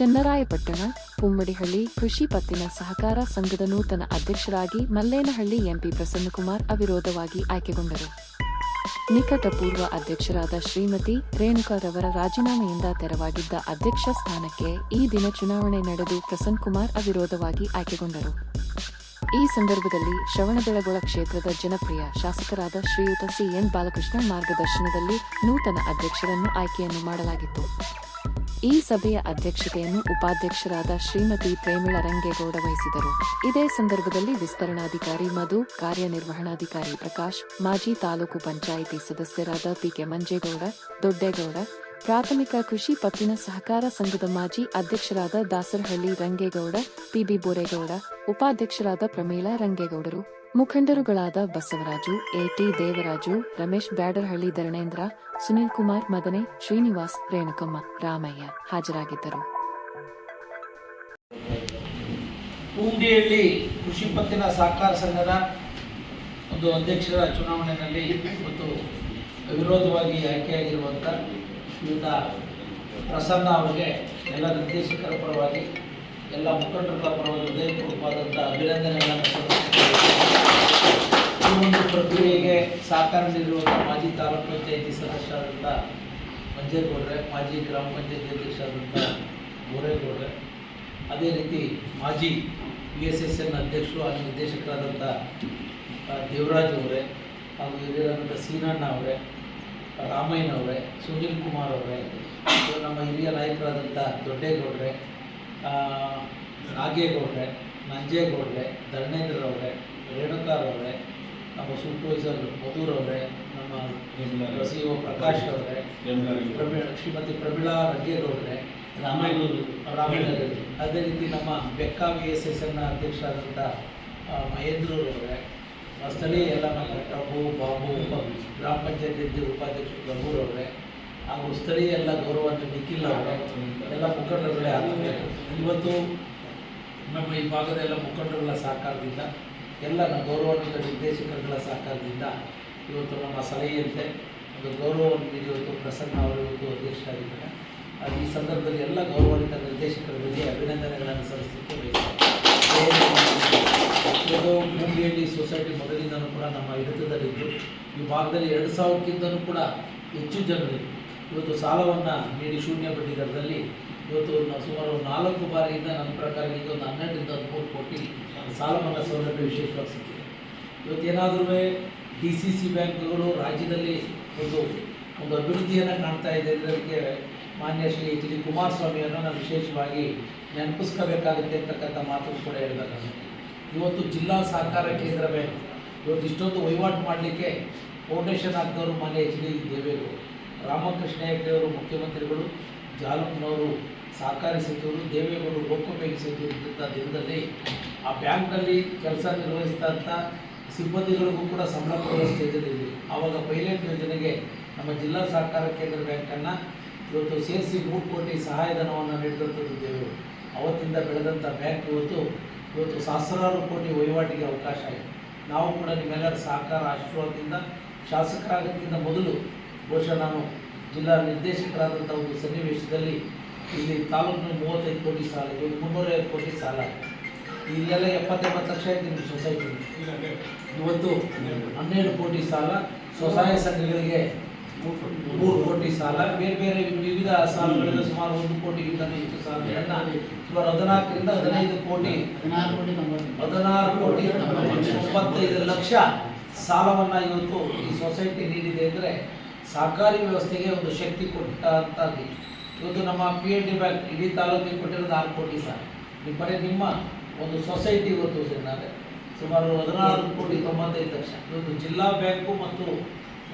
ಚೆನ್ನರಾಯಪಟ್ಟಣ ಉಮ್ಮಡಿಹಳ್ಳಿ ಕೃಷಿ ಪತ್ತಿನ ಸಹಕಾರ ಸಂಘದ ನೂತನ ಅಧ್ಯಕ್ಷರಾಗಿ ಮಲ್ಲೇನಹಳ್ಳಿ ಎಂಪಿ ಪ್ರಸನ್ನಕುಮಾರ್ ಅವಿರೋಧವಾಗಿ ಆಯ್ಕೆಗೊಂಡರು. ನಿಕಟಪೂರ್ವ ಅಧ್ಯಕ್ಷರಾದ ಶ್ರೀಮತಿ ರೇಣುಕಾರವರ ರಾಜೀನಾಮೆಯಿಂದ ತೆರವಾಗಿದ್ದ ಅಧ್ಯಕ್ಷ ಸ್ಥಾನಕ್ಕೆ ಈ ದಿನ ಚುನಾವಣೆ ನಡೆದು ಪ್ರಸನ್ ಕುಮಾರ್ ಅವಿರೋಧವಾಗಿ ಆಯ್ಕೆಗೊಂಡರು. ಈ ಸಂದರ್ಭದಲ್ಲಿ ಶ್ರವಣಬೆಳಗೊಳ ಕ್ಷೇತ್ರದ ಜನಪ್ರಿಯ ಶಾಸಕರಾದ ಶ್ರೀಯುತ ಸಿಎನ್ ಬಾಲಕೃಷ್ಣ ಮಾರ್ಗದರ್ಶನದಲ್ಲಿ ನೂತನ ಅಧ್ಯಕ್ಷರನ್ನು ಆಯ್ಕೆಯನ್ನು ಮಾಡಲಾಗಿತ್ತು. ಈ ಸಭೆಯ ಅಧ್ಯಕ್ಷತೆಯನ್ನು ಉಪಾಧ್ಯಕ್ಷರಾದ ಶ್ರೀಮತಿ ಪ್ರೇಮಿಳ ರಂಗೇಗೌಡ ವಹಿಸಿದರು. ಇದೇ ಸಂದರ್ಭದಲ್ಲಿ ವಿಸ್ತರಣಾಧಿಕಾರಿ ಮಧು, ಕಾರ್ಯನಿರ್ವಹಣಾಧಿಕಾರಿ ಪ್ರಕಾಶ್, ಮಾಜಿ ತಾಲೂಕು ಪಂಚಾಯಿತಿ ಸದಸ್ಯರಾದ ಪಿಕೆ ಮಂಜೇಗೌಡ, ದೊಡ್ಡೇಗೌಡ, ಪ್ರಾಥಮಿಕ ಕೃಷಿ ಪತ್ತಿನ ಸಹಕಾರ ಸಂಘದ ಮಾಜಿ ಅಧ್ಯಕ್ಷರಾದ ದಾಸರಹಳ್ಳಿ ರಂಗೇಗೌಡ, ಪಿಬಿ ಬೋರೇಗೌಡ, ಉಪಾಧ್ಯಕ್ಷರಾದ ಪ್ರಮೀಳಾ ರಂಗೇಗೌಡರು. ಮುಖಂಡರುಗಳಾದ ಬಸವರಾಜು, ಎಟಿ ದೇವರಾಜು, ರಮೇಶ್ ಬ್ಯಾಡರಹಳ್ಳಿ ಧರಣೇಂದ್ರ, ಸುನೀಲ್ ಕುಮಾರ್ ಮದನೆ ಶ್ರೀನಿವಾಸ್ ರೇಣುಕಮ್ಮ, ರಾಮಯ್ಯ ಹಾಜರಾಗಿದ್ದರು ಪೂಂಡಿಹಳ್ಳಿ ಕೃಷಿ ಪತ್ತಿನ ಸಹಕಾರ ಸಂಘದ ಒಂದು ಅಧ್ಯಕ್ಷರ ಚುನಾವಣೆಯಲ್ಲಿ ಮತ್ತು ವಿರೋಧವಾಗಿ ಆಯ್ಕೆಯಾಗಿರುವಂಥ ಶ್ರೀಯುತ ಪ್ರಸನ್ನ ಅವರಿಗೆ ಎಲ್ಲ ನಿರ್ದೇಶಕರ ಪರವಾಗಿ ಎಲ್ಲ ಮುಖಂಡರ ಪರವಾಗಿ ಹೃದಯಪೂರ್ವಕವಾದಂಥ ಅಭಿನಂದನೆಗಳನ್ನು. ಒಂದು ಪ್ರಕ್ರಿಯೆಗೆ ಮಾಜಿ ತಾಲೂಕು ಪಂಚಾಯಿತಿ ಸದಸ್ಯರಾದಂಥ ಮಂಜೇಗೌಡ್ರೆ, ಮಾಜಿ ಗ್ರಾಮ ಪಂಚಾಯತಿ ಅಧ್ಯಕ್ಷರಾದಂಥ ಗೋರೇಗೌಡ್ರೆ ಅದೇ ರೀತಿ ಮಾಜಿ ಬಿ ಎಸ್ ಎಸ್ ಎನ್ ಅಧ್ಯಕ್ಷರು ಹಾಗೂ ನಿರ್ದೇಶಕರಾದಂಥ ದೇವರಾಜ್ ಅವರೇ ಹಾಗೂ ಹಿರಿಯರಾದಂಥ ಸೀನಣ್ಣ ಅವರೇ ರಾಮಯ್ಯನವರೇ ಸುನೀಲ್ ಕುಮಾರ್ ಅವರೇ ನಮ್ಮ ಹಿರಿಯ ನಾಯಕರಾದಂಥ ದೊಡ್ಡೇಗೌಡ್ರೆ ನಾಗೇಗೌಡ್ರೆ, ನಂಜೇಗೌಡ್ರೆ, ಧರ್ಮೇಂದ್ರ ಅವರೇ ರೇಣುಕಾರ್ ಅವರೇ ನಮ್ಮ ಸೂಪರ್ವೈಸರ್ ಮಧುರ್ ಅವರೇ ನಮ್ಮ ಸಿ ಒ ಪ್ರಕಾಶ್ ಅವರೇ ಶ್ರೀಮತಿ ಪ್ರಮೀಳಾ ಅವರೇ ರಾಮಯ್ಯೂರು ರಾಮಯ್ಯ ಅದೇ ರೀತಿ ನಮ್ಮ ಬೆಕ್ಕಾ ವಿ ಎಸ್ ಎಸ್ ಎನ್ನ ಅಧ್ಯಕ್ಷರಾದಂಥ ಆ, ಸ್ಥಳೀಯ ಎಲ್ಲ ನಮ್ಮ ಪ್ರಭು ಬಾಬು ಉಪ ಗ್ರಾಮ ಪಂಚಾಯತಿ ಉಪಾಧ್ಯಕ್ಷರು ಗಂಗೂರವರೇ ಹಾಗೂ ಸ್ಥಳೀಯ ಎಲ್ಲ ಗೌರವಾನ್ವಿತ ನಿಖಿಲ್ ಅವರೇ ಎಲ್ಲ ಮುಖಂಡರುಗಳೇ ಆದ ಇವತ್ತು ನಮ್ಮ ಈ ಭಾಗದ ಎಲ್ಲ ಮುಖಂಡರುಗಳ ಸಹಕಾರದಿಂದ ಎಲ್ಲ ನಮ್ಮ ಗೌರವಾನ್ವಿತ ನಿರ್ದೇಶಕರುಗಳ ಸಹಕಾರದಿಂದ ಇವತ್ತು ನಮ್ಮ ಸಲಹೆಯಂತೆ ಒಂದು ಗೌರವವನ್ನು ಇವತ್ತು ಪ್ರಸನ್ನ ಅವರು ಇವತ್ತು ಅಧ್ಯಕ್ಷರಾಗಿದ್ದಾರೆ. ಅದು ಈ ಸಂದರ್ಭದಲ್ಲಿ ಎಲ್ಲ ಗೌರವಾನ್ವಿತ ನಿರ್ದೇಶಕರುಗಳಿಗೆ ಅಭಿನಂದನೆಗಳನ್ನು ಸಲ್ಲಿಸಲಿಕ್ಕೆ ಬಯಸ್ತಾರೆ ಇವತ್ತು ಸೊಸೈಟಿ ಮೊದಲಿಂದಲೂ ಕೂಡ ನಮ್ಮ ಹಿಡಿತದಲ್ಲಿದ್ದು ಈ ಭಾಗದಲ್ಲಿ ಎರಡು ಸಾವಿರಕ್ಕಿಂತಲೂ ಕೂಡ ಹೆಚ್ಚು ಜನರು ಇವತ್ತು ಸಾಲವನ್ನು ನೀಡಿ ಶೂನ್ಯ ಬಡ್ಡಿ ದರದಲ್ಲಿ ಇವತ್ತು ಸುಮಾರು ನಾಲ್ಕು ಬಾರಿಯಿಂದ ನನ್ನ ಪ್ರಕಾರ ಈಗ ಒಂದು ಹನ್ನೆರಡರಿಂದ ಹದಿಮೂರು ಕೋಟಿ ಸಾಲ ಮನ್ನಾ ಸೌಲಭ್ಯ ವಿಶೇಷವಾಗಿ ಸಿಕ್ಕಿದೆ. ಇವತ್ತೇನಾದ್ರೂ ಡಿ ಸಿ ಸಿ ಬ್ಯಾಂಕ್ಗಳು ರಾಜ್ಯದಲ್ಲಿ ಒಂದು ಒಂದು ಅಭಿವೃದ್ಧಿಯನ್ನು ಕಾಣ್ತಾ ಇದೆ ಅದಕ್ಕೆ ಮಾನ್ಯ ಶ್ರೀ ಎಚ್ ಡಿ ಕುಮಾರಸ್ವಾಮಿಯನ್ನು ನಾನು ವಿಶೇಷವಾಗಿ ನೆನಪಿಸ್ಕೋಬೇಕಾಗುತ್ತೆ ಅಂತಕ್ಕಂಥ ಮಾತು ಕೂಡ ಹೇಳಬೇಕಾಗುತ್ತೆ. ಇವತ್ತು ಜಿಲ್ಲಾ ಸಹಕಾರ ಕೇಂದ್ರ ಬ್ಯಾಂಕ್, ಇವತ್ತು ಇಷ್ಟೊಂದು ವಹಿವಾಟು ಮಾಡಲಿಕ್ಕೆ ಫೌಂಡೇಶನ್ ಹಾಕಿದವರು ಮಾನ್ಯ ಎಚ್ ಡಿ ದೇವೇಗೌಡರು ರಾಮಕೃಷ್ಣ ಹೆಗ್ಡೆ ಅವರು ಮುಖ್ಯಮಂತ್ರಿಗಳು ಜಾಲಪ್ಪನವರು ಸಹಕಾರಿ ಸಚಿವರು ದೇವೇಗೌಡರು ಸಚಿವರು ಇದ್ದಂಥ ದಿನದಲ್ಲಿ ಆ ಬ್ಯಾಂಕ್ನಲ್ಲಿ ಕೆಲಸ ನಿರ್ವಹಿಸಿದಂಥ ಸಿಬ್ಬಂದಿಗಳಿಗೂ ಕೂಡ ಸಂಬಳ ಕೊಡುವ ಸ್ಟೇಜಲ್ಲಿ ಆವಾಗ ಪೈಲಟ್ ಯೋಜನೆಗೆ ನಮ್ಮ ಜಿಲ್ಲಾ ಸಹಕಾರ ಕೇಂದ್ರ ಬ್ಯಾಂಕನ್ನು ಇವತ್ತು ಸೇರಿಸಿ ಮೂರು ಕೋಟಿ ಸಹಾಯಧನವನ್ನು ನೀಡಿದಂಥದ್ದು ದೇವರು. ಅವತ್ತಿಂದ ಬೆಳೆದಂಥ ಬ್ಯಾಂಕ್ ಇವತ್ತು ಇವತ್ತು ಸಹಸ್ರಾರು ಕೋಟಿ ವಹಿವಾಟಿಗೆ ಅವಕಾಶ ಇದೆ ನಾವು ಕೂಡ ನಿಮ್ಮೆಲ್ಲರ ಸಹಕಾರ ಆಶೀರ್ವಾದದಿಂದ ಶಾಸಕರಾಗೋದಕ್ಕಿಂತ ಮೊದಲು ಬಹುಶಃ ನಾನು ಜಿಲ್ಲಾ ನಿರ್ದೇಶಕರಾದಂಥ ಒಂದು ಸನ್ನಿವೇಶದಲ್ಲಿ ಇಲ್ಲಿ ತಾಲೂಕಿನ ಮೂವತ್ತೈದು ಕೋಟಿ ಸಾಲ ಇದೆ ಮುನ್ನೂರೈವತ್ತು ಕೋಟಿ ಸಾಲ. ಇಲ್ಲೆಲ್ಲ ಎಪ್ಪತ್ತೆಂಬತ್ತು ಲಕ್ಷ ಇದೆ ನಿಮ್ಮ ಸೊಸೈಟಿ ಇವತ್ತು ಹನ್ನೆರಡು ಕೋಟಿ ಸಾಲ ಸ್ವಸಹಾಯ ಸಂಘಗಳಿಗೆ ಮೂರು ಕೋಟಿ ಸಾಲ. ಬೇರೆ ಬೇರೆ ವಿವಿಧ ಸಾಲಗಳಿಂದ ಸುಮಾರು ಒಂದು ಕೋಟಿಗಿಂತ ಹೆಚ್ಚು ಸಾಲಗಳನ್ನು ಸುಮಾರು ಹದಿನಾಲ್ಕರಿಂದ ಹದಿನೈದು ಕೋಟಿ ಹದಿನಾರು ಕೋಟಿ ಇಪ್ಪತ್ತೈದು ಲಕ್ಷ ಸಾಲವನ್ನು ಇವತ್ತು ಈ ಸೊಸೈಟಿ ನೀಡಿದೆ ಅಂದರೆ ಸಹಕಾರಿ ವ್ಯವಸ್ಥೆಗೆ ಒಂದು ಶಕ್ತಿ ಕೊಟ್ಟಂಥದ್ದು ಇವತ್ತು ನಮ್ಮ ಪಿ ಎನ್ ಡಿ ಬ್ಯಾಂಕ್ ಇಡೀ ತಾಲೂಕಿಗೆ ಕೊಟ್ಟಿರೋದು ಆರು ಕೋಟಿ ಸರ್ ನಿಮ್ಮ ಬರೀ ನಿಮ್ಮ ಒಂದು ಸೊಸೈಟಿ ಇವತ್ತು ಸೇರಿದ್ದಾರೆ ಸುಮಾರು ಹದಿನಾರು ಕೋಟಿ ತೊಂಬತ್ತೈದು ಲಕ್ಷ. ಇವತ್ತು ಜಿಲ್ಲಾ ಬ್ಯಾಂಕು ಮತ್ತು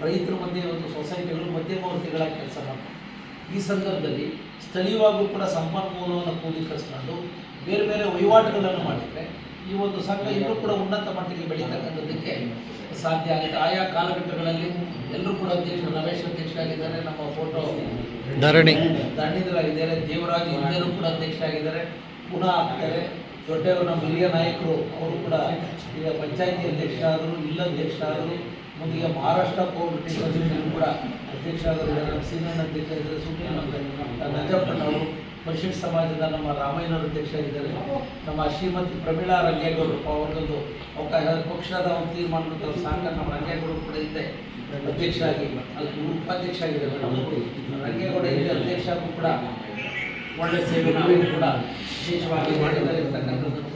ರೈತರ ಮಧ್ಯೆ ಇವತ್ತು ಸೊಸೈಟಿಗಳು ಮಧ್ಯಮವರ್ತಿಗಳ ಕೆಲಸ ಮಾಡ್ತಾರೆ. ಈ ಸಂದರ್ಭದಲ್ಲಿ ಸ್ಥಳೀಯವಾಗೂ ಕೂಡ ಸಂಪನ್ಮೂಲವನ್ನು ಕ್ರೋಢೀಕರಿಸ್ಕೊಂಡು ಬೇರೆ ಬೇರೆ ವಹಿವಾಟುಗಳನ್ನು ಮಾಡಿದರೆ ಈ ಒಂದು ಸಂಘ ಇನ್ನೂ ಕೂಡ ಉನ್ನತ ಮಟ್ಟಿಗೆ ಬೆಳೀತಕ್ಕಂಥದ್ದಕ್ಕೆ ಸಾಧ್ಯ ಆಗುತ್ತೆ. ಆಯಾ ಕಾಲಘಟ್ಟಗಳಲ್ಲಿ ಎಲ್ಲರೂ ಕೂಡ ಅಧ್ಯಕ್ಷ ರಮೇಶ್ ಅಧ್ಯಕ್ಷರಾಗಿದ್ದಾರೆ ನಮ್ಮ ಫೋಟೋ ಧರಣಿ. ಧರಣಿದರಾಗಿದ್ದಾರೆ ದೇವರಾಜ್ ಹಿಂದೆನೂ ಕೂಡ ಅಧ್ಯಕ್ಷರಾಗಿದ್ದಾರೆ. ಪುನಃ ಆಗ್ತಾರೆ. ದೊಡ್ಡವರು ನಮ್ಮ ಹಿರಿಯ ನಾಯಕರು ಅವರು ಕೂಡ ಈಗ ಪಂಚಾಯತಿ ಅಧ್ಯಕ್ಷರಾದರು ಇಲ್ಲ ಅಧ್ಯಕ್ಷರಾದರು ಮುಂದೆ ಈಗ ಮಹಾರಾಷ್ಟ್ರ ಕೋವಿಡ್ ಸೊಸೈಟಿಗೂ ಕೂಡ ಅಧ್ಯಕ್ಷರಾದರು. ನಮ್ಮ ಸೀನಿಯರ್ ಅಧ್ಯಕ್ಷರಿದ್ದಾರೆ ಸುಪ್ರೀಂ ನಂಜಪ್ಪಣ್ಣವರು ಪರಿಶಿಷ್ಟ ಸಮಾಜದ ನಮ್ಮ ರಾಮಯ್ಯನವರು ಅಧ್ಯಕ್ಷರಾಗಿದ್ದಾರೆ ನಮ್ಮ ಶ್ರೀಮತಿ ಪ್ರಮೀಳಾ ರಂಗೇಗೌಡರು ಅವರದೊಂದು ಅವಕಾಶ, ಪಕ್ಷದ ಒಂದು ತೀರ್ಮಾನದ ಸಾಂಗ ನಮ್ಮ ರಂಗೇಗೌಡರು ಕೂಡ ಇದ್ದೆ. ಅಧ್ಯಕ್ಷರಾಗಿ, ಅಲ್ಲಿ ಉಪಾಧ್ಯಕ್ಷ ಆಗಿದ್ದಾರೆ ರಂಗೇಗೌಡ ಇಲ್ಲಿ ಅಧ್ಯಕ್ಷ ಕೂಡ ಒಳ್ಳೆ ಸೇವೆ ಕೂಡ ವಿಶೇಷವಾಗಿ ಮಾಡಿದ್ದಾರೆ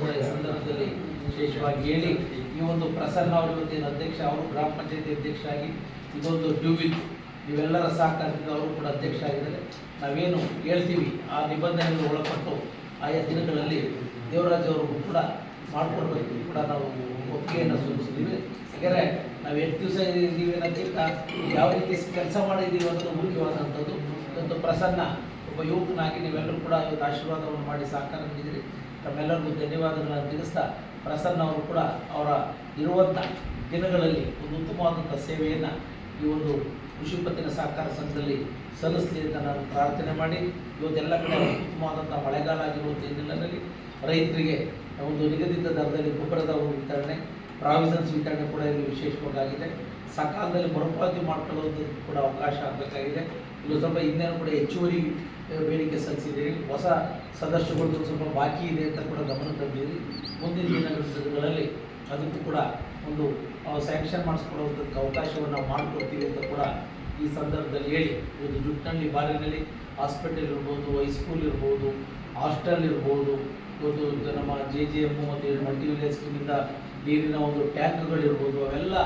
ಕೂಡ ಈ ಸಂದರ್ಭದಲ್ಲಿ ವಿಶೇಷವಾಗಿ ಹೇಳಿ. ಈ ಒಂದು ಪ್ರಸನ್ನ ಅವರ ಅಧ್ಯಕ್ಷ, ಅವರು ಗ್ರಾಮ ಪಂಚಾಯತಿ ಅಧ್ಯಕ್ಷರಾಗಿ ಇದೊಂದು ಡ್ಯೂವಿಲ್ ನೀವೆಲ್ಲರ ಸಹಕಾರದಿಂದ ಅವರು ಕೂಡ ಅಧ್ಯಕ್ಷ ಆಗಿದ್ದಾರೆ. ನಾವೇನು ಹೇಳ್ತೀವಿ ಆ ನಿಬಂಧನೆಗಳು ಒಳಪಟ್ಟು ಆಯಾ ದಿನಗಳಲ್ಲಿ ದೇವರಾಜ್ ಅವ್ರಿಗೂ ಕೂಡ ಮಾಡಿಕೊಡ್ಬೇಕು ಕೂಡ ನಾವು ಒಪ್ಪಿಗೆಯನ್ನು ಸೂಚಿಸಿದ್ದೀವಿ ಯಾಕಂದರೆ ನಾವು ಎಷ್ಟು ದಿವಸ ಇದ್ದೀವಿ ಅನ್ನೋದಕ್ಕಿಂತ ಯಾವ ರೀತಿ ಕೆಲಸ ಮಾಡಿದ್ದೀವಿ ಅನ್ನೋದು ಮುಖ್ಯವಾದಂಥದ್ದು. ಇವತ್ತು ಪ್ರಸನ್ನ ಒಬ್ಬ ಯುವಕನಾಗಿ ನೀವೆಲ್ಲರೂ ಕೂಡ ಇವತ್ತು ಆಶೀರ್ವಾದವನ್ನು ಮಾಡಿ ಸಹಕಾರ ನೀಡಿದಿರಿ. ತಮ್ಮೆಲ್ಲರಿಗೂ ಧನ್ಯವಾದಗಳನ್ನು ತಿಳಿಸ್ತಾ ಪ್ರಸನ್ನ ಅವರು ಕೂಡ ಅವರ ಇರುವಂಥ ದಿನಗಳಲ್ಲಿ ಒಂದು ಉತ್ತಮವಾದಂಥ ಸೇವೆಯನ್ನು ಈ ಒಂದು ಕೃಷಿ ಪತ್ತಿನ ಸಹಕಾರ ಸಂಘದಲ್ಲಿ ಸಲ್ಲಿಸಲಿ ಅಂತ ನಾನು ಪ್ರಾರ್ಥನೆ ಮಾಡಿ, ಇವತ್ತೆಲ್ಲ ಕಡೆ ಉತ್ತಮವಾದಂಥ ಮಳೆಗಾಲ ಆಗಿರುವಂಥ ಹಿನ್ನೆಲೆಯಲ್ಲಿ ರೈತರಿಗೆ ಒಂದು ನಿಗದಿತ ದರದಲ್ಲಿ ಗೊಬ್ಬರದ ಒಂದು ವಿತರಣೆ ಪ್ರಾವಿಷನ್ಸ್ ವಿತರಣೆ ಕೂಡ ಇಲ್ಲಿ ವಿಶೇಷವಾಗಿದೆ. ಸಕಾಲದಲ್ಲಿ ಮರುಪಾವತಿ ಮಾಡ್ಕೊಳ್ಳೋದು ಕೂಡ ಅವಕಾಶ ಆಗಬೇಕಾಗಿದೆ. ಇಲ್ಲಿ ಸ್ವಲ್ಪ ಇನ್ನೇನು ಕೂಡ ಹೆಚ್ಚುವರಿ ಬೇಡಿಕೆ ಸಲ್ಲಿಸಿದ್ದೀರಿ. ಹೊಸ ಸದಸ್ಯಗಳು ಸ್ವಲ್ಪ ಬಾಕಿ ಇದೆ ಅಂತ ಕೂಡ ಗಮನ ತಂದಿದ್ದೀರಿ. ಮುಂದಿನ ದಿನಗಳಲ್ಲಿ ಅದಕ್ಕೂ ಕೂಡ ಒಂದು ಸ್ಯಾಂಕ್ಷನ್ ಮಾಡಿಸ್ಕೊಳ್ಳೋದಕ್ಕೆ ಅವಕಾಶವನ್ನು ಮಾಡಿಕೊಡ್ತೀವಿ ಅಂತ ಕೂಡ ಈ ಸಂದರ್ಭದಲ್ಲಿ ಹೇಳಿ ಒಂದು ಜುಟ್ಟಳ್ಳಿ ಬಾರಿನಲ್ಲಿ ಹಾಸ್ಪಿಟಲ್ ಇರ್ಬೋದು ಹೈಸ್ಕೂಲ್ ಇರ್ಬೋದು ಹಾಸ್ಟೆಲ್ ಇರ್ಬೋದು, ಇವತ್ತು ನಮ್ಮ ಜೆ ಜೆ ಎಂ ಮತ್ತು ಮಲ್ಟಿ ವಿಲೇಜ್ ನೀರಿನ ಒಂದು ಟ್ಯಾಂಕ್ಗಳಿರ್ಬೋದು ಅವೆಲ್ಲ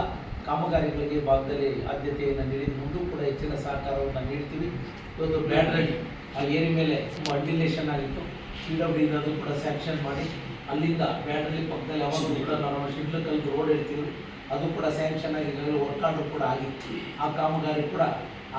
ಕಾಮಗಾರಿಗಳಿಗೆ ಭಾಗದಲ್ಲಿ ಆದ್ಯತೆಯನ್ನು ನೀಡಿ ಮುಂದೂ ಕೂಡ ಹೆಚ್ಚಿನ ಸಹಕಾರವನ್ನು ನೀಡ್ತೀವಿ. ಇವತ್ತು ಬ್ಯಾಡ್ರಳ್ಳಿ ಆ ಏರಿ ಮೇಲೆ ತುಂಬ ಅಡ್ಡಿಲೇಷನ್ ಆಗಿತ್ತು. ಸಿ ಡಬ್ಲ್ಯೂ ಅದು ಕೂಡ ಸ್ಯಾಂಕ್ಷನ್ ಮಾಡಿ, ಅಲ್ಲಿಂದ ಬ್ಯಾಡ್ರಳ್ಳಿ ಪಕ್ಕದಲ್ಲಿ ಯಾವಾಗಲೂ ಕೂಡ ನಾವು ಶಿಡ್ಲಕಲ್ ರೋಡ್ ಹೇಳ್ತೀವಿ. ಅದು ಕೂಡ ಸ್ಯಾಂಕ್ಷನ್ ಆಗಿ ವರ್ಕೌಟ್ ಕೂಡ ಆಗಿತ್ತು ಆ ಕಾಮಗಾರಿ ಕೂಡ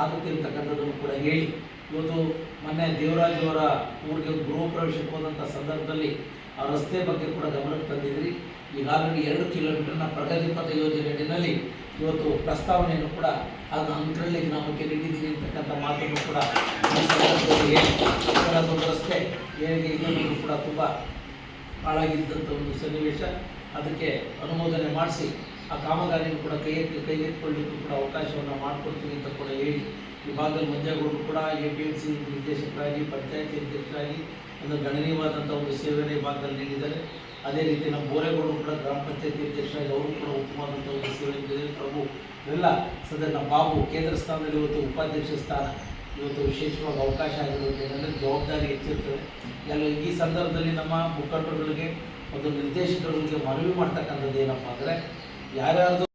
ಆಗುತ್ತೆ ಅಂತಕ್ಕಂಥದ್ದನ್ನು ಕೂಡ ಹೇಳಿ. ಇವತ್ತು ಮೊನ್ನೆ ದೇವರಾಜ್ ಅವರ ಊರಿಗೆ ಗೃಹ ಪ್ರವೇಶಕ್ಕೆ ಹೋದಂಥ ಸಂದರ್ಭದಲ್ಲಿ ಆ ರಸ್ತೆ ಬಗ್ಗೆ ಕೂಡ ಗಮನಕ್ಕೆ ತಂದಿದ್ರಿ. ಈಗಾಗಲೇ ಎರಡು ಕಿಲೋಮೀಟರ್ನ ಪ್ರಗತಿ ಪಥ ಯೋಜನೆ ಅಡಿನಲ್ಲಿ ಇವತ್ತು ಪ್ರಸ್ತಾವನೆಯನ್ನು ಕೂಡ ಅದು ಅಂತರಲ್ಲಿ ಗ್ರಾಮಕ್ಕೆ ನೀಡಿದ್ದೀನಿ ಅಂತಕ್ಕಂಥ ಮಾತನ್ನು ಕೂಡ ಅದೊಂದು ರಸ್ತೆ ಏನಿದೆ ಇನ್ನೊಂದು ಕೂಡ ತುಂಬ ಹಾಳಾಗಿದ್ದಂಥ ಒಂದು ಸನ್ನಿವೇಶ. ಅದಕ್ಕೆ ಅನುಮೋದನೆ ಮಾಡಿಸಿ ಆ ಕಾಮಗಾರಿಯನ್ನು ಕೂಡ ಕೈ ಎತ್ತಿ ಕೈಗೆತ್ತಿಕೊಳ್ಳಿಕ್ಕೂ ಕೂಡ ಅವಕಾಶವನ್ನು ಮಾಡಿಕೊಡ್ತೀವಿ ಅಂತ ಕೂಡ ಹೇಳಿ ವಿಭಾಗದಲ್ಲಿ ಮಂಜೇಗೌಡರು ಕೂಡ ಎ ಪಿ ಎಂ ಸಿ ನಿರ್ದೇಶಕರಾಗಿ, ಪಂಚಾಯತಿ ಅಧ್ಯಕ್ಷರಾಗಿ ಒಂದು ಗಣನೀಯವಾದಂಥ ಒಂದು ಸೇವೆಯನ್ನು ಈ ಭಾಗದಲ್ಲಿ ನೀಡಿದ್ದಾರೆ. ಅದೇ ರೀತಿ ನಮ್ಮ ಬೋರೇಗೌಡರು ಕೂಡ ಗ್ರಾಮ ಪಂಚಾಯತಿ ಅಧ್ಯಕ್ಷರಾಗಿ ಅವರು ಕೂಡ ಉತ್ತಮವಾದಂಥ ಒಂದು ಸೇವೆ ಪ್ರಭು, ಇವೆಲ್ಲ ಸದ್ಯ ನಮ್ಮ ಬಾಬು ಕೇಂದ್ರ ಸ್ಥಾನದಲ್ಲಿ ಇವತ್ತು ಉಪಾಧ್ಯಕ್ಷ ಸ್ಥಾನ. ಇವತ್ತು ವಿಶೇಷವಾಗಿ ಅವಕಾಶ ಆಗಿರೋದು ಏನಂದರೆ ಜವಾಬ್ದಾರಿ ಹೆಚ್ಚಿರ್ತದೆ. ಎಲ್ಲ ಈ ಸಂದರ್ಭದಲ್ಲಿ ನಮ್ಮ ಮುಖಂಡರುಗಳಿಗೆ, ಒಂದು ನಿರ್ದೇಶಕರುಗಳಿಗೆ ಮನವಿ ಮಾಡ್ತಕ್ಕಂಥದ್ದು ಏನಪ್ಪ ಅಂದರೆ ಯಾರ್ಯಾರ್ದು